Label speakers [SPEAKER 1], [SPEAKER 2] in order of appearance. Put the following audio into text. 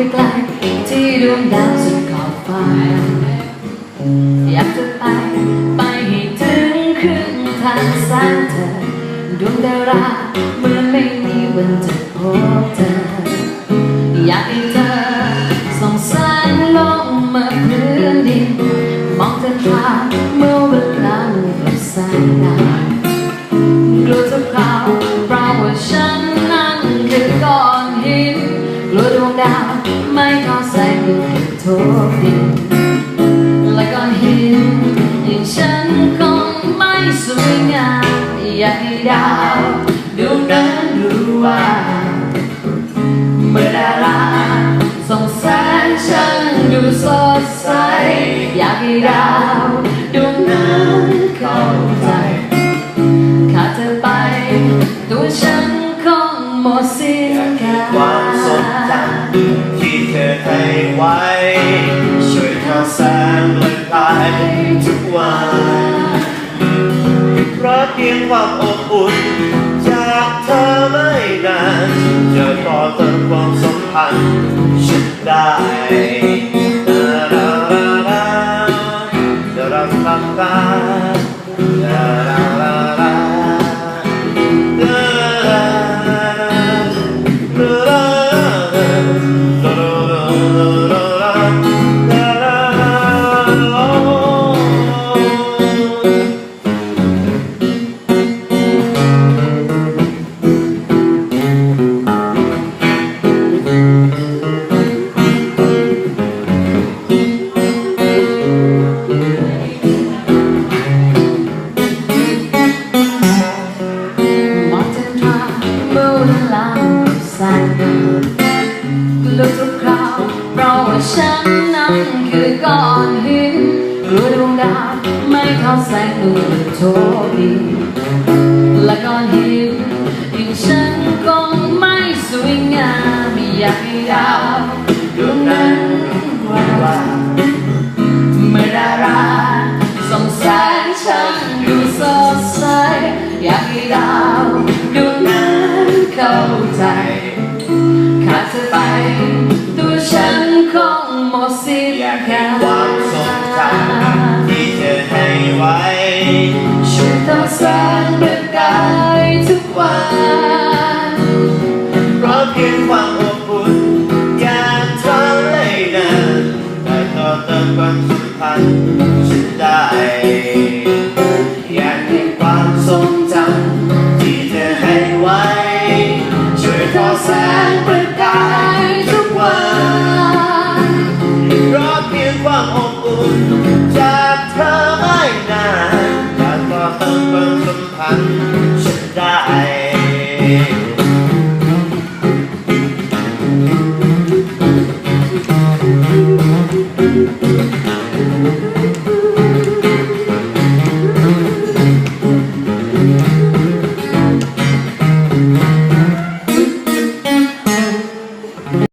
[SPEAKER 1] ไปไกลที่ดวงดาวสุดขอบฟ้า อยากจะไป ไปให้ถึงครึ่งทางสายเธอ ดวงดาราเมื่อไม่มีวันจะพบเธอ อยากให้เธอส่องแสงลงมาพื้นดิน มองเธอทางเมื่อเวลากับสายตากลัวจะเล่าเพราะว่าฉันนั้นคือก้อนหินกลัวดวงดาว ไม่เข้าแสงดูเก็บทุกดินและก้อนหินอย่างฉันคงไม่สวยงามอยากให้ดาวดวงนั้นรู้ว่าเมื่อดาราส่องแสงฉันดูสดใสอยากให้ดาวดวงนั้นเข้าใจขาดเธอไปตัวฉันคงหมดสิ้นค่า
[SPEAKER 2] ช่วยทอแสงเลือนลายทุกวันเพราะเพียงความอบอุ่น จากเธอไม่นานจะต่อเติมความสัมพันธ์ฉันได้ดาราดาดาดาดา
[SPEAKER 1] ฉันนั้นคือก้อนหินกลัวดวงดาวไม่เข้าแสงดวงโชคดีและก้อนหินอย่งฉันคงไม่สวยงามอยากให้ดาวดวงนั้นว่าว่าเมื่อดาราส่องแสงฉันดูสดใสอยากให้ดาว หมดสิ้นอยากให้ความทรงจำท
[SPEAKER 2] ี่เธอให้ไว้
[SPEAKER 1] ฉันต้องสงประกายทุกวัน
[SPEAKER 2] เพราะเพียงความ ความลมพันฉันได้